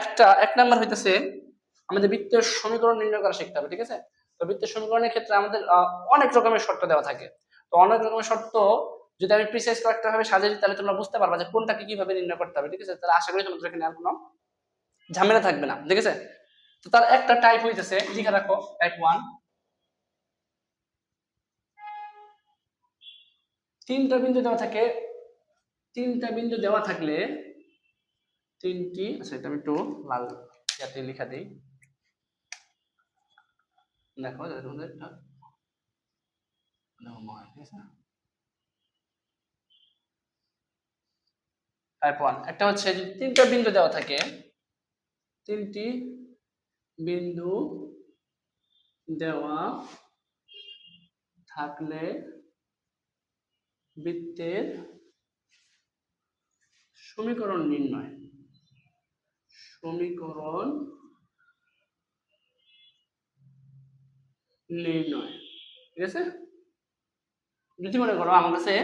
একটা, এক নাম্বার হইতেছে আমাদের বৃত্তের সমীকরণ নির্ণয় করা শিখতে হবে, ঠিক আছে? তো বৃত্তের সমীকরণের ক্ষেত্রে আমাদের অনেক রকমের শর্ত দেওয়া থাকে। তো অনেক রকমের শর্ত যদি আমি প্রিসাইজ কয়েকটা ভাবে দিই, তাহলে তোমরা বুঝতে পারবা যে কোনটাকে কীভাবে নির্ণয় করতে হবে, ঠিক আছে? তাহলে আশা করি তোমাদের এখানে আর কোনো ঝামেলা থাকবে না, ঠিক আছে? তো তার একটা টাইপ হইতেছে, লিখে রাখো টাইপ ওয়ান তিনটা বিন্দু দেওয়া থাকে, তিনটা বিন্দু দেওয়া থাকলে তিনটি আচ্ছা এটা আমি একটু লাল ইয়াতে লিখা দিই। দেখো যাতে একটা টাইপ ওয়ান একটা হচ্ছে তিনটা বিন্দু দেওয়া থাকে। তিনটি বিন্দু দেওয়া থাকলে বৃত্তের সমীকরণ নির্ণয়। সমীকরণ নির্ণয়। ঠিক আছে? যদি মনে করো আমার কাছে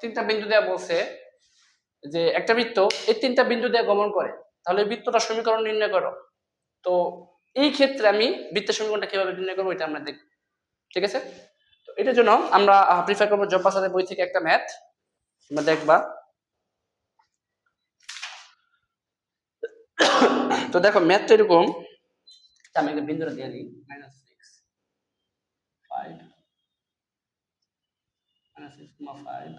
তিনটা বিন্দু দেওয়া বলছে যে একটা বৃত্ত, এই তিনটা বিন্দু দিয়ে গমন করে, তাহলে বৃত্তটা সমীকরণ নির্ণয় করো। তো এই ক্ষেত্রে আমি বৃত্তের সমীকরণটা কীভাবে নির্ণয় করব এটা আমরা দেখব। ঠিক আছে? তো এটার জন্য আমরা প্রিফার করব জব্বাসাদের বই থেকে একটা ম্যাথ তোমরা দেখবা। তো দেখো ম্যাথ তো এরকম। তা আমি একটা বিন্দুটা দিয়ে দিই। Minus six five minus six comma five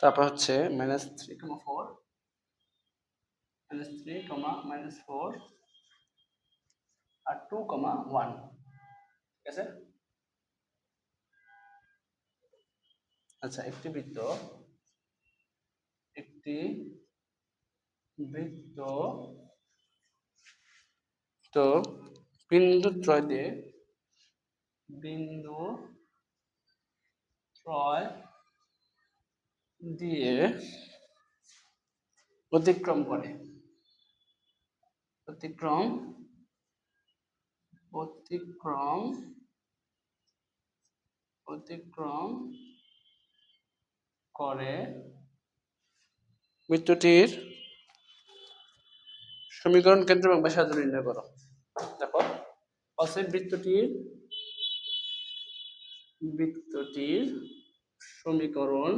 তারপর হচ্ছে minus three comma four minus three comma minus four আর টু কমা ওয়ান ঠিক আছে? আচ্ছা একটি বৃত্ত একটি বৃত্ত তো বিন্দু ত্রয় দিয়ে বিন্দু ত্রয় দিয়ে অতিক্রম করে। অতিক্রম অতিক্রম অতিক্রম করে বৃত্তটির সমীকরণ কেন্দ্র এবং ব্যাসার্ধ নির্ণয় করো। দেখো অতএব বৃত্তটির বৃত্তটির সমীকরণ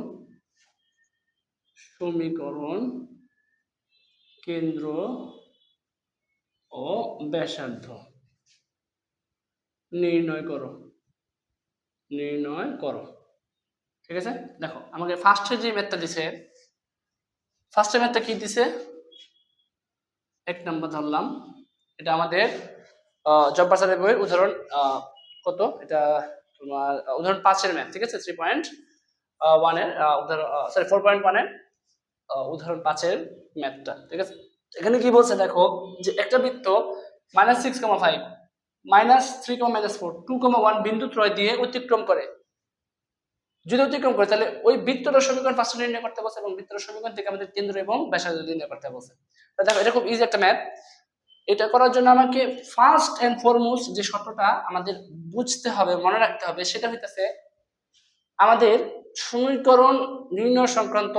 সমীকরণ কেন্দ্র ও ব্যাসার্ধ নির্ণয় করো। নির্ণয় করো। ঠিক আছে? দেখো, আমাকে ফার্স্টে যে ম্যাথটা দিছে ফার্স্টে ম্যাথটা কি দিছে? এক নম্বর ধরলাম। এটা আমাদের জব্বার স্যারের বইয়ের উদাহরণ কত? এটা তোমার উদাহরণ পাঁচের ম্যাথ ঠিক আছে? থ্রি পয়েন্ট ওয়ানের উদাহরণ সরি ফোর পয়েন্ট ওয়ানের উদাহরণ পাঁচের ম্যাথটা ঠিক আছে? এখানে কি বলছে দেখো, যে একটা বৃত্ত minus six comma five minus three comma minus four two comma one বিন্দু ত্রয় দিয়ে অতিক্রম করে। যদি অতিক্রম করে, তাহলে ওই বৃত্তটার সমীকরণ ফার্স্ট নির্ণয় করতে বলছে এবং বৃত্তটার সমীকরণ থেকে আমাদের কেন্দ্র এবং ব্যাসার্ধ নির্ণয় করতে বলছে। দেখো, এটা খুব ইজি একটা ম্যাথ এটা করার জন্য আমাকে ফার্স্ট এন্ড ফরমোস্ট যে শর্তটা আমাদের বুঝতে হবে, মনে রাখতে হবে, সেটা হইতেছে আমাদের সমীকরণ নির্ণয় সংক্রান্ত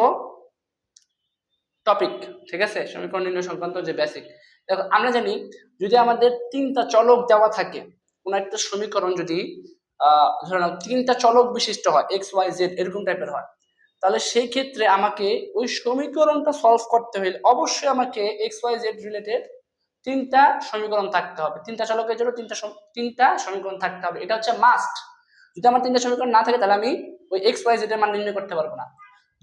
টপিক ঠিক আছে? সমীকরণ নির্ণয় সংক্রান্ত যে বেসিক দেখো, আমরা জানি যদি আমাদের তিনটা চলক দেওয়া থাকে, কোন একটা সমীকরণ যদি ধরে নাও, তিনটা চলক বিশিষ্ট হয় এক্স ওয়াই জেড এরকম টাইপের হয়। তাহলে সেই ক্ষেত্রে আমাকে ওই সমীকরণটা সলভ করতে হলে অবশ্যই আমাকে এক্স ওয়াই জেড রিলেটেড তিনটা সমীকরণ থাকতে হবে। তিনটা চলকের জন্য তিনটা তিনটা সমীকরণ থাকতে হবে। এটা হচ্ছে মাস্ট যদি আমার তিনটা সমীকরণ না থাকে, তাহলে আমি ওই এক্স ওয়াই জেড এর মান নির্ণয় করতে পারব না।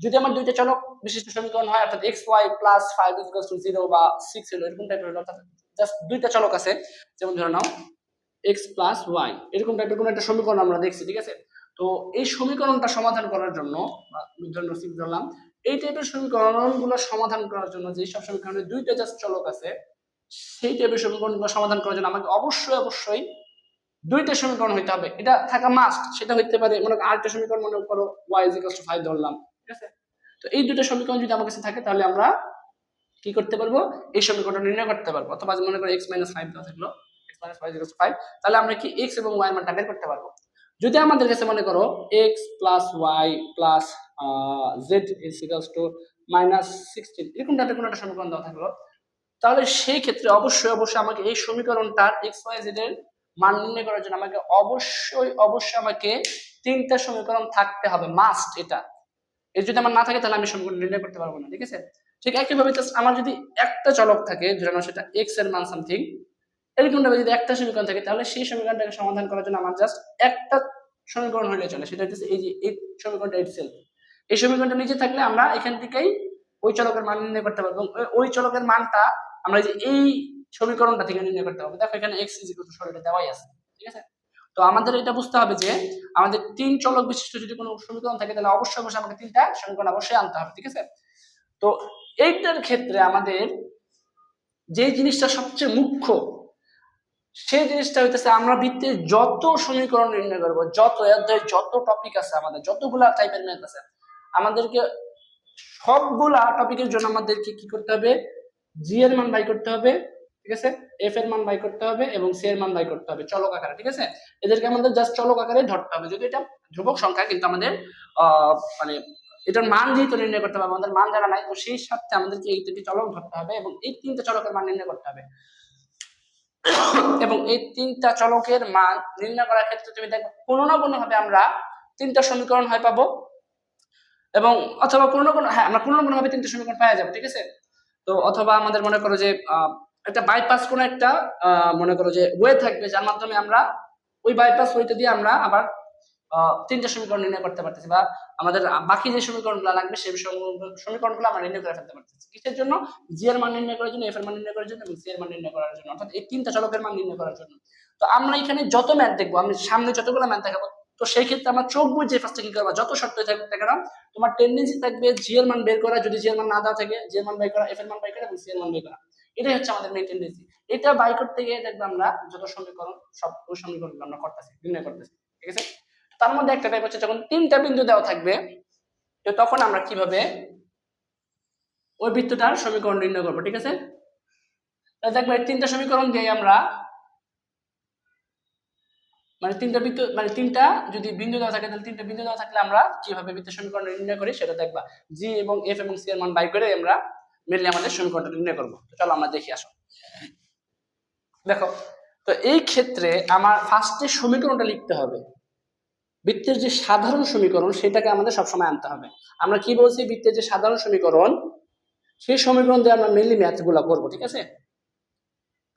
যদি আমার দুইটা চলক বিশিষ্ট সমীকরণ হয়, অর্থাৎ X Y plus five equal to zero বা সিক্স হলো এরকম টাইপের হলো, অর্থাৎ জাস্ট দুইটা চলক আছে। যেমন ধরে নাও এক্স প্লাস ওয়াই এরকম টাইপের কোনো একটা সমীকরণ আমরা দেখছি, ঠিক আছে? তো এই সমীকরণটা সমাধান করার জন্য ধরুন ধরলাম এই টাইপের সমীকরণগুলো সমাধান করার জন্য যে সব সমীকরণের দুইটা জাস্ট চলক আছে, সেই টাইপের সমীকরণগুলো সমাধান করার জন্য আমাকে অবশ্যই অবশ্যই দুইটা সমীকরণ হইতে হবে। এটা থাকা মাস্ট সেটা হইতে পারে, মনে আরেকটা সমীকরণ মনে করো ওয়াই ইজ টু ফাইভ ধরলাম, ঠিক আছে? তো এই দুটো সমীকরণ যদি আমার কাছে থাকে, তাহলে আমরা কি করতে পারব? এই সমীকরণটা নির্ণয় করতে পারব, অথবা মনে করো এক্স মাইনাস ফাইভ থাকল। তাহলে আমরা কি এক্স এবং ওয়াই মানটা বের করতে পারব? যদি আমাদের কাছে মনে করো X plus Y plus Z two minus sixteen এরকম কোনো একটা সমীকরণ দেওয়া থাকল, তাহলে সেই ক্ষেত্রে অবশ্যই অবশ্যই আমাকে এই সমীকরণটার এক্স ওয়াই জেড এর মান নির্ণয় করার জন্য আমাকে অবশ্যই অবশ্যই আমাকে তিনটা সমীকরণ থাকতে হবে মাস্ট এটা। এর যদি আমার না থাকে তাহলে আমি সমীকরণ নির্ণয় করতে পারব না, ঠিক আছে? ঠিক একইভাবে আমার যদি একটা চলক থাকে ধরে সেটা এক্সের মান সামথিং এরকম যদি একটা সমীকরণ থাকে, তাহলে সেই সমীকরণটাকে সমাধান করার জন্য আমার জাস্ট একটা সমীকরণ হলে চলে। সেটা হচ্ছে এই যে, এই সমীকরণটা ইটসেলফ এই সমীকরণটা নিচে থাকলে আমরা এখান থেকেই ওই চলকের মান নির্ণয় করতে পারব। এবং ওই- চলকের মানটা আমরা যে এই সমীকরণটা থেকে নির্ণয় করতে পারব। দেখো এখানে এক্স ইজ ইকুয়াল টু দেওয়াই আছে। ঠিক আছে? তো আমাদের এটা বুঝতে হবে যে, আমাদের তিন চলক বিশিষ্ট যদি কোনো সমীকরণ থাকে, তাহলে অবশ্যই অবশ্যই আমাকে তিনটা সমীকরণ অবশ্যই আনতে হবে। ঠিক আছে? তো এইটার ক্ষেত্রে আমাদের যে জিনিসটা সবচেয়ে মুখ্য সেই জিনিসটা হইতেছে আমরা বৃত্তের যত সমীকরণ নির্ণয় করব, যত অধ্যায় যত টপিক আছে আমাদের, যতগুলা টাইপের ম্যাথ আছে, আমাদেরকে সবগুলা টপিকের জন্য আমাদেরকে কি করতে হবে? জি এর মান বাই করতে হবে, ঠিক আছে? এফ এর মান বাই করতে হবে এবং সি এর মান বাই করতে হবে, চলক আকারে, ঠিক আছে? এদেরকে আমাদের জাস্ট চলক আকারে ধরতে হবে যদি এটা ধ্রুবক সংখ্যা, কিন্তু আমাদের মানে এটার মান যেহেতু নির্ণয় করতে হবে, আমাদের মান জানা নাই, তো সেই সাথে আমাদেরকে এই তিনটি চলক ধরতে হবে এবং এই তিনটা চলকের মান নির্ণয় করতে হবে। এবং এই তিনটা চলকের মান নির্ণয় করার ক্ষেত্রে তুমি দেখো কোনো না কোনো ভাবে আমরা তিনটা সমীকরণ হয় পাবো। এবং অথবা কোনো না কোনো হ্যাঁ আমরা কোনো না কোনো ভাবে তিনটা সমীকরণ পাওয়া যাবে, ঠিক আছে? তো অথবা আমাদের মনে করো যে একটা বাইপাস কোনো একটা মনে করো যে ওয়ে থাকবে, যার মাধ্যমে আমরা ওই বাইপাস ওইটা দিয়ে আমরা আবার তিনটা সমীকরণ নির্ণয় করতে পারতেছি বা আমাদের বাকি যে সমীকরণগুলো লাগবে সেই সমীকরণ- সমীকরণগুলো আমরা নির্ণয় করে ফেলতে পারতেছি। কিসের জন্য? জি এর মান নির্ণয় করার জন্য এফ এর মান নির্ণয় করার জন্য এবং সি এর মান নির্ণয় করার জন্য। অর্থাৎ এই তিনটা চলকের মান নির্ণয় করার জন্য। তো আমরা এখানে যত ম্যাথ দেখব, আমি সামনে যতগুলো ম্যাথ দেখাবো, তো সেই ক্ষেত্রে আমরা চোখ বুঝে ফার্স্টে কি করব? যত শর্ত থাকবে না কেন, তোমার টেন্ডেন্সি থাকবে জি এর মান বের করা, যদি জি এর মান না দেওয়া থাকে জি এর মান বাই করা এফ এর মান বাই করা এবং সি এর মান বাই করা। এটাই হচ্ছে আমাদের মেইন টেন্ডেন্সি এটা বাই করতে গিয়ে দেখবে আমরা যত সমীকরণ, সব ওই সমীকরণগুলো আমরা করতেছি, নির্ণয় করতেছি। ঠিক আছে? তার মধ্যে একটা টাইপ হচ্ছে, যখন তিনটা বিন্দু দেওয়া থাকবে, তো তখন আমরা কীভাবে ওই বৃত্তটার সমীকরণ নির্ণয় করব, ঠিক আছে? দেখবে তিনটা সমীকরণ দিয়ে আমরা মানে তিনটা বৃত্ত মানে তিনটা যদি বিন্দু দেওয়া থাকে, তাহলে তিনটা বিন্দু দেওয়া থাকলে আমরা কীভাবে বৃত্ত সমীকরণ নির্ণয় করি সেটা দেখবা। জি এবং এফ এবং সি এর মান বাই করে আমরা মেনলি আমাদের সমীকরণটা নির্ণয় করব। চলো আমরা দেখি, আসো। দেখো, তো এই ক্ষেত্রে আমার ফার্স্টে সমীকরণটা লিখতে হবে। বৃত্তের যে সাধারণ সমীকরণ সেটাকে আমাদের সবসময় আনতে হবে। আমরা কি বলছি? বৃত্তের যে সাধারণ সমীকরণ, সেই সমীকরণ দিয়ে আমরা মেনলি ম্যাথগুলা করব, ঠিক আছে?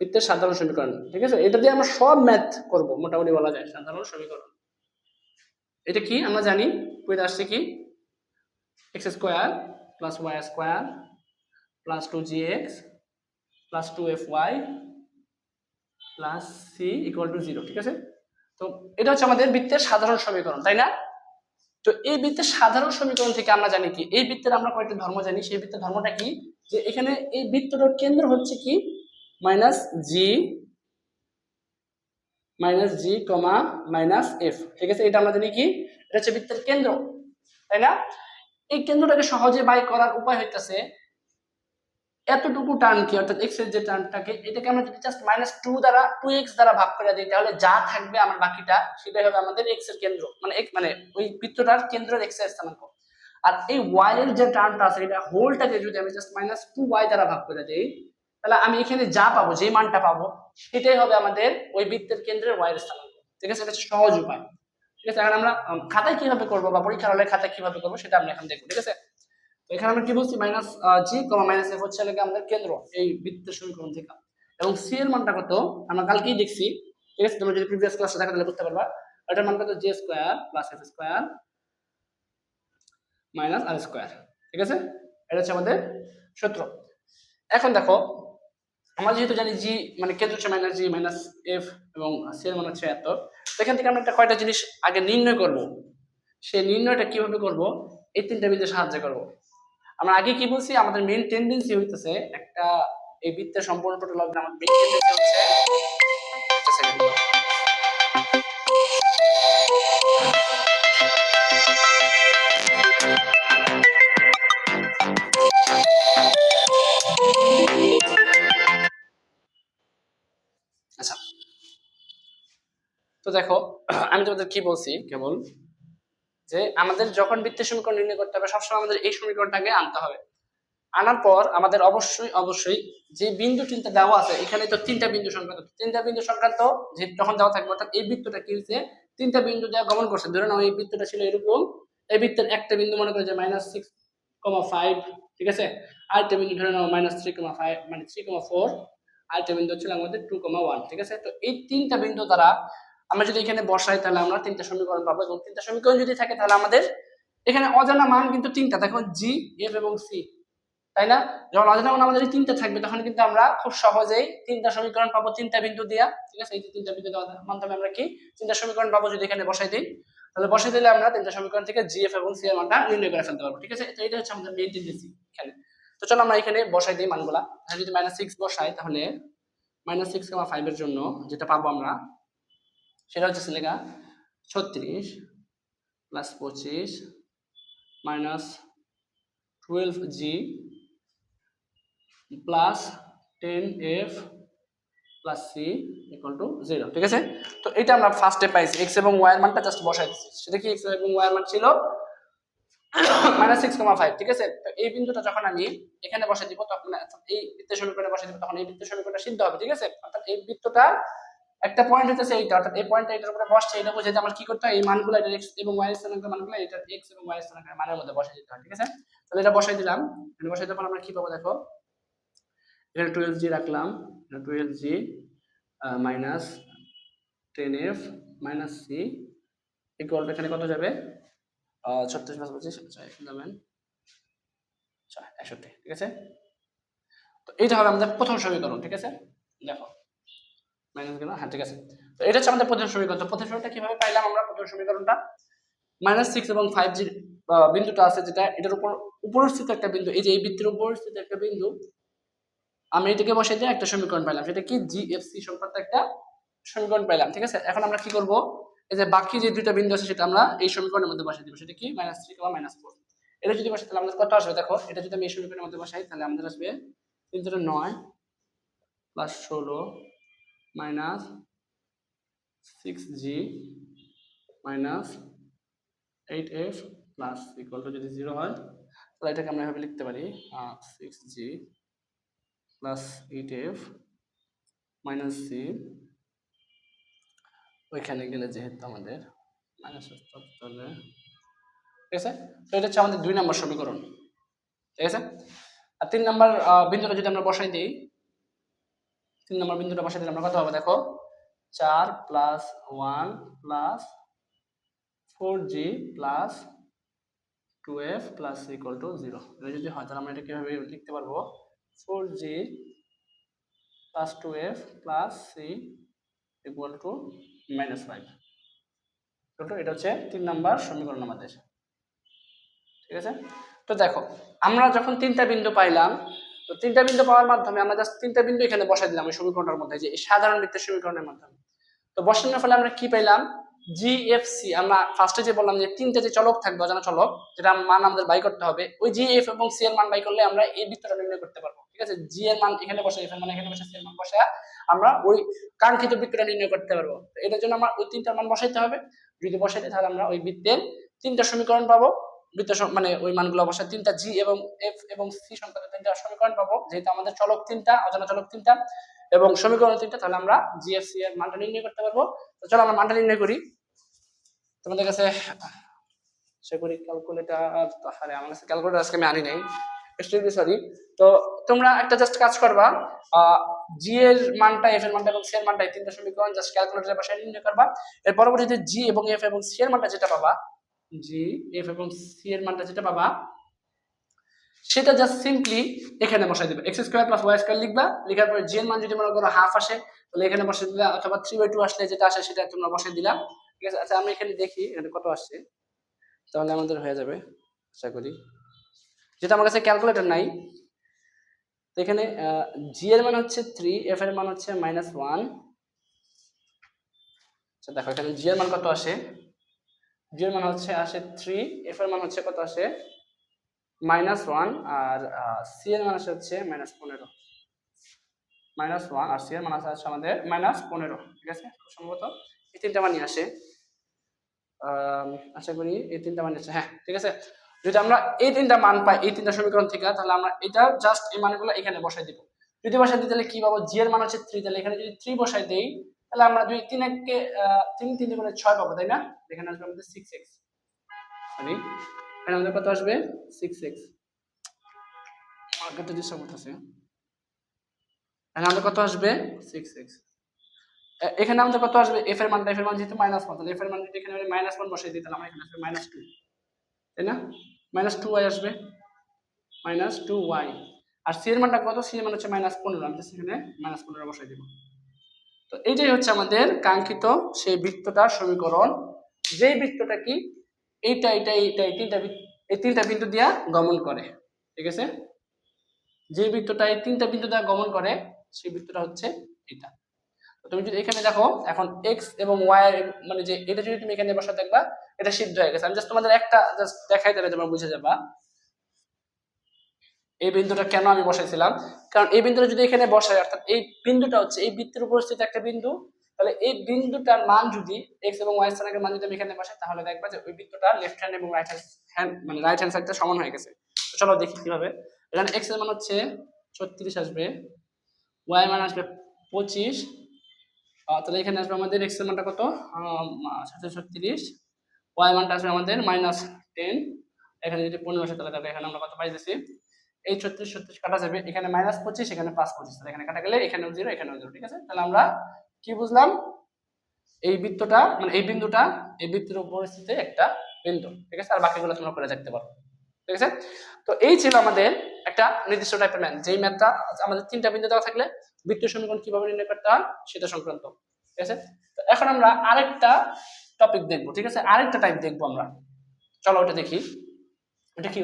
বৃত্তের সাধারণ সমীকরণ, ঠিক আছে? এটা দিয়ে আমরা সব ম্যাথ করব, মোটামুটি বলা যায়, সাধারণ সমীকরণ। এটা কি? আমরা জানি কইতে আসছে কি? X square plus Y square plus two G X plus two F Y plus C equal to zero ঠিক আছে? তো এটা হচ্ছে আমাদের বৃত্তের সাধারণ সমীকরণ, তাই না? তো এই বৃত্তের সাধারণ সমীকরণ থেকে আমরা জানি কি? এই বৃত্তের আমরা কয়েকটা ধর্ম জানি, সেই বৃত্তের ধর্মটা কি? যে এখানে এই বৃত্তটার কেন্দ্র হচ্ছে কি? Minus G minus G comma minus F ঠিক আছে? এটা আমরা জানি কি? এটা হচ্ছে বৃত্তের কেন্দ্র, তাই না? এই কেন্দ্রটাকে সহজে বাই করার উপায় হইতেছে এতটুকু টার্ন কি? অর্থাৎ এক্সের যে টার্নটাকে, এটাকে আমরা যদি জাস্ট মাইনাস টু দ্বারা টু এক্স দ্বারা ভাগ করে দিই, তাহলে যা থাকবে আমার বাকিটা, সেটাই হবে আমাদের এক্সের কেন্দ্র। মানে এক মানে ওই বৃত্তটার কেন্দ্রের এক্সের স্থানাঙ্ক। আর এই ওয়াই এর যে টার্নটা আছে, এটা হোলটাকে যদি আমি জাস্ট মাইনাস টু ওয়াই দ্বারা ভাগ করে দিই, তাহলে আমি এখানে যা পাবো, যে মানটা পাবো, সেটাই হবে আমাদের ওই বৃত্তের কেন্দ্রের ওয়াই এর স্থানাঙ্ক। ঠিক আছে? এটা সহজ উপায়। ঠিক আছে? এখন আমরা খাতায় কীভাবে করব বা পরীক্ষার হলে খাতায় কীভাবে করব, সেটা আমরা এখন দেখব। ঠিক আছে? এখানে আমরা কি বলছি? Minus G comma minus F হচ্ছে লাগে আমাদের কেন্দ্র, এই বৃত্তের সমীকরণ থেকে। এবং সি এর মানটা কত? আমরা কালকেই দেখছি। ঠিক আছে তুমি যদি প্রিভিয়াস ক্লাসে দেখা, তাহলে বুঝতে পারবা। এটার মান কত? G square plus F square minus R square ঠিক আছে? এটা হচ্ছে আমাদের সূত্র। এখন দেখো, আমরা যেহেতু জানি জি মানে কেন্দ্র হচ্ছে মাইনাস জি মাইনাস এফ এবং সি এর মান হচ্ছে এত এখান থেকে আমরা একটা কয়টা জিনিস আগে নির্ণয় করব। সেই নির্ণয়টা কীভাবে করব? এই তিনটা বিন্দু সাহায্য করব। আমরা আগে কি বলছি? আমাদের মেইন টেন্ডেন্সি হইতেছে একটা এই বৃত্তের সম্পূর্ণ টোটাল লগ্ন আমাদের মেইন টেন্ডেন্সি হচ্ছে একটা দাও। আচ্ছা। তো দেখো, আমি তোমাদের কি বলছি? কেবল যে আমাদের যখন বৃত্তের সমীকরণ নির্ণয় করতে হবে, সবসময় আমাদের এই সমীকরণটাকে আনতে হবে। আনার পর আমাদের অবশ্যই অবশ্যই যে বিন্দু তিনটা দেওয়া আছে, এখানে তো তিনটা বিন্দু সংক্রান্ত। তিনটা বিন্দু সংক্রান্ত যে যখন দেওয়া থাকবে, অর্থাৎ এই বৃত্তটা কি হচ্ছে তিনটা বিন্দু দেওয়া গমন করছে। ধরে নাও, এই বৃত্তটা ছিল এরকম। এই বৃত্তের একটা বিন্দু মনে করে যে মাইনাস সিক্স কমা ফাইভ ঠিক আছে? আরেকটা বিন্দু ধরে নাও মাইনাস থ্রি কমা ফাইভ মানে থ্রি কমা ফোর আরেকটা বিন্দু ছিল আমাদের টু কমা ওয়ান ঠিক আছে? তো এই তিনটা বিন্দু দ্বারা আমরা যদি এখানে বসাই তাহলে আমরা তিনটা সমীকরণ পাবো এবং তিনটা সমীকরণ যদি থাকে তাহলে আমাদের এখানে অজানা মান কিন্তু তিনটা, দেখো জি এফ এবং সি তাই না? যখন অজানা মান আমাদের তিনটা থাকবে, তখন কিন্তু আমরা খুব সহজেই তিনটা সমীকরণ পাবো তিনটা বিন্দু দিয়া, ঠিক আছে? এই তিনটা বিন্দু মাধ্যমে আমরা কি? তিনটা সমীকরণ পাবো যদি এখানে বসাই দিই, তাহলে বসাই দিলে আমরা তিনটা সমীকরণ থেকে জি এফ এবং সি এর মানটা নির্ণয় করে ফেলতে পারব, ঠিক আছে? তো এটা হচ্ছে আমাদের মেইন টেন্ডেন্সি এখানে। তো চলো আমরা এখানে বসাই দিই মানগুলা। যদি মাইনাস সিক্স বসাই, তাহলে মাইনাস সিক্স কমা ফাইভের জন্য যেটা পাবো আমরা সেটা হচ্ছে লেখা ছত্রিশ প্লাস পঁচিশ minus twelve G plus ten F plus C equal to zero ঠিক আছে? তো এটা আমরা ফার্স্টে পাইছি এক্স এবং ওয়াই এর মানটা জাস্ট বসাই দিচ্ছি। সেটা কি এক্স এবং ওয়াই এর মান ছিল? মাইনাস সিক্স কমা ফাইভ ঠিক আছে? তো এই বিন্দুটা যখন আমি এখানে বসে দিব, তখন এই বৃত্তের সমীকরণে বসে দিব, তখন এই বৃত্তের সমীকরণটা সিদ্ধ হবে, ঠিক আছে? অর্থাৎ এই বৃত্তটা একটা পয়েন্ট হচ্ছে এইটা, অর্থাৎ এই পয়েন্টটা এটার উপরে বসছে, এটা বুঝে যে আমার কি করতে হয়? এই মানগুলো এটা এক্স এবং ওয়াই স্থানাঙ্কের মানগুলো, এটা এক্স এবং ওয়াই স্থানাঙ্কের মানের মধ্যে বসে দিতে হয়, ঠিক আছে? তাহলে এটা বসাই দিলাম, এটা বসাই দেওয়ার আমরা কি পাবো দেখো? এখানে টুয়েলভ জি রাখলাম twelve G minus ten F minus C equal এখানে কত যাবে? ছত্রিশ পাঁচ পঁচিশ যাবেন একষট্টি, ঠিক আছে? তো এইটা হবে আমাদের প্রথম সমীকরণ, ঠিক আছে? দেখো মাইনাস গেল। হ্যাঁ ঠিক আছে। তো এটা হচ্ছে আমাদের প্রথম সমীকরণ। তো প্রথম সমীকরণটা কীভাবে পাইলাম আমরা? প্রথম সমীকরণটা মাইনাস সিক্স এবং ফাইভ জি বিন্দুটা আছে যেটা, এটার উপর উপরস্থিত একটা বিন্দু, এই যে এই বৃত্তের উপরস্থিত একটা বিন্দু, আমি এটাকে বসে দিয়ে একটা সমীকরণ পাইলাম। সেটা কি? জিএফসি সংক্রান্ত একটা সমীকরণ পাইলাম। ঠিক আছে? এখন আমরা কি করব? এই যে বাকি যে দুইটা বিন্দু আছে সেটা আমরা এই সমীকরণের মধ্যে বসে দিব। সেটা কি? মাইনাস থ্রি কিংবা মাইনাস ফোর এটা যদি বসে তাহলে আমাদের কত আসবে? দেখো, এটা যদি আমি এই সমীকরণের মধ্যে বসাই, তাহলে আমাদের আসবে তিন নয় প্লাস ষোলো minus six G minus eight F plus equal যদি জিরো হয়, তাহলে এটাকে আমরা এভাবে লিখতে পারি six G plus eight F minus C. ওইখানে গেলে যেহেতু আমাদের মাইনাস তাহলে, ঠিক আছে? তো এটা হচ্ছে আমাদের দুই নম্বর সমীকরণ, ঠিক আছে? আর তিন নম্বর বিন্দুটা যদি আমরা বসাই দিই তিন নম্বর বিন্দুটা বসাই দিলে আমরা কত হবে দেখো? চার plus one plus four G plus two F plus equal to zero এটা যদি হয়, তাহলে আমরা এটা কীভাবে লিখতে পারব? Four G plus two F plus C equal to minus five এটা হচ্ছে তিন নাম্বার সমীকরণ আমাদের। ঠিক আছে? তো দেখো, আমরা যখন তিনটা বিন্দু পাইলাম তো তিনটা বিন্দু পাওয়ার মাধ্যমে আমরা জাস্ট তিনটা বিন্দু এখানে বসাই দিলাম এই সমীকরণের মধ্যে, যে সাধারণ বৃত্তের সমীকরণের মাধ্যমে। তো বসানোর ফলে আমরা কি পাইলাম? জিএফসি আমরা ফার্স্টে যে বললাম যে তিনটা যে চলক থাকবে, অজানা চলক, যেটা মান আমাদের বাই করতে হবে, ওই জি এফ এবং সি এর মান বাই করলে আমরা এই বৃত্তটা নির্ণয় করতে পারব, ঠিক আছে? জি এর মান এখানে বসে এফ এর মান এখানে বসে সি এর মান বসে আমরা ওই কাঙ্ক্ষিত বৃত্তটা নির্ণয় করতে পারব। এটার জন্য আমার ওই তিনটার মান বসাইতে হবে। যদি বসাইতে তাহলে আমরা ওই বৃত্তের তিনটা সমীকরণ পাবো। বৃত্ত মানে ওই মানগুলো বসায় তিনটা জি এবং এফ এবং সি সংক্রান্ত তিনটা সমীকরণ পাবো। যেহেতু আমাদের চলক তিনটা, অজানা চলক তিনটা এবং সমীকরণ তিনটা, তাহলে আমরা জিএফসি এর মানটা নির্ণয় করতে পারব। তো চলো আমরা মানটা নির্ণয় করি। তোমাদের কাছে সে করি ক্যালকুলেটার আরে আমার কাছে ক্যালকুলেটার আজকে আমি আনি নাই। এক্সট্রিমলি সরি তো তোমরা একটা জাস্ট কাজ করবা জি এর মানটা এফ এর মানটা এবং সি এর মানটা এই তিনটা সমীকরণ জাস্ট ক্যালকুলেটরের পাশে নির্ণয় করবা। এর পরবর্তীতে জি এবং এফ এবং সি এর মানটা যেটা পাবা জি এফ এবং সি এর মানটা যেটা পাবা, সেটা জাস্ট সিম্পলি এখানে বসাই দিবে। X square plus Y square লিখবা, লেখার পরে জি এর মান যদি মনে করো হাফ আসে, তাহলে এখানে বসে দিলা অথবা থ্রি বাই টু আসলে যেটা আসে সেটা তোমরা বসে দিলা। ঠিক আছে? আচ্ছা আমি এখানে দেখি এখানে কত আসছে। তাহলে আমাদের হয়ে যাবে, আশা করি। যেটা আমার কাছে ক্যালকুলেটর নাই। তো এখানে জি এর মান হচ্ছে থ্রি এফ এর মান হচ্ছে মাইনাস ওয়ান আচ্ছা দেখো, এখানে জি এর মান কত আসে? জি এর মান হচ্ছে আসে থ্রি এফ এর মান হচ্ছে কত আসে? মাইনাস ওয়ান আর সি এর মান আসে হচ্ছে মাইনাস পনেরো। মাইনাস ওয়ান আর সি এর মান আসে আমাদের মাইনাস পনেরো, ঠিক আছে? সম্ভবত এই তিনটা মানই আসে। আশা করি এই তিনটা মানে আছে হ্যাঁ ঠিক আছে? যদি আমরা এই তিনটা মান পাই, এই তিনটা সমীকরণ থেকে, তাহলে আমরা এটা জাস্ট এই মানগুলো এখানে বসাই দিব। যদি বসাই দিই, তাহলে কি পাবো? জি এর মান হচ্ছে থ্রি তাহলে এখানে যদি থ্রি বসাই দেই তাহলে আমরা দুই তিন এককে তিন তিন করে ছয় পাবো, তাই না? এখানে আসবে আমাদের সিক্স এক্স সরি এখানে আমাদের কত আসবে? সিক্স এক্স মার্কেটে ডিস্টার্ব করতেছে এখানে আমাদের কত আসবে? সিক্স এক্স এখানে আমাদের কত আসবে? এফ এর মানটা এফ এর মান যেহেতু মাইনাস ওয়ান তাহলে এফ এর মান যদি এখানে মাইনাস ওয়ান বসাই দিই, তাহলে আমার এখানে আসবে মাইনাস টু তাই না? মাইনাস টু ওয়াই আসবে। মাইনাস টু ওয়াই আর সি এর মানটা কত? সি এর মান হচ্ছে মাইনাস পনেরো। আমি এখানে মাইনাস পনেরো বসাই দিব। তো এইটাই হচ্ছে আমাদের কাঙ্ক্ষিত সেই বৃত্তটার সমীকরণ। যেই বৃত্তটা কি, এইটা এইটা এইটা, এই তিনটা এই তিনটা বিন্দু দিয়া গমন করে, ঠিক আছে? যে বৃত্তটা এই তিনটা বিন্দু দ্বারা গমন করে, সেই বৃত্তটা হচ্ছে এটা তুমি যদি এখানে দেখো, এখন এক্স এবং ওয়াই মানে যে, এটা যদি তুমি এখানে বসা দেখবা এটা সিদ্ধ হয়ে গেছে। আমি জাস্ট তোমাদের একটা জাস্ট দেখাই, তাহলে তোমরা বুঝে যাবা। এই বিন্দুটা কেন আমি বসাইছিলাম? কারণ এই বিন্দুটা যদি এখানে বসাই, অর্থাৎ এই বিন্দুটা হচ্ছে এই বৃত্তের উপস্থিত একটা বিন্দু, তাহলে এই বিন্দুটার মান যদি এক্স এবং ওয়াই স্থানের মান যদি আমি এখানে বসাই, তাহলে দেখবা যে ওই বিন্দুটা লেফট হ্যান্ড এবং রাইট হ্যান্ড মানে রাইট হ্যান্ড সাইডটা সমান হয়ে গেছে। চলো দেখি কীভাবে। এখানে এক্সের মান হচ্ছে ছত্রিশ আসবে ওয়াই মান আসবে পঁচিশ। তাহলে এখানে আসবে আমাদের এক্সের মানটা কত? সাতশো ছত্রিশ। ওয়াই মানটা আসবে আমাদের মাইনাস টেন এখানে যদি পনেরো আসে, তাহলে এখানে আমরা কত পাইতেছি? এই ছত্রিশ ছত্রিশ কাটা যাবে। এখানে মাইনাস পঁচিশ, এখানে পাঁচ পঁচিশ। তাহলে এখানে কাটা গেলে এখানেও জিরো এখানেও জিরো ঠিক আছে? তাহলে আমরা কি বুঝলাম? এই বৃত্তটা মানে এই বিন্দুটা, এই বৃত্তের উপস্থিতি একটা বিন্দু, ঠিক আছে? আর বাকিগুলো তোমরা করে দেখতে পারো, ঠিক আছে? তো এই ছিল আমাদের একটা নির্দিষ্ট টাইপের ম্যাথ যেই ম্যাথটা আমাদের তিনটা বিন্দু দেওয়া থাকলে বৃত্ত সমীকরণ কীভাবে নির্ণয় করতে হয় সেটা সংক্রান্ত, ঠিক আছে? তো এখন আমরা আরেকটা টপিক দেখব, ঠিক আছে? আরেকটা টাইপ দেখব আমরা। চলো ওটা দেখি। এটা কি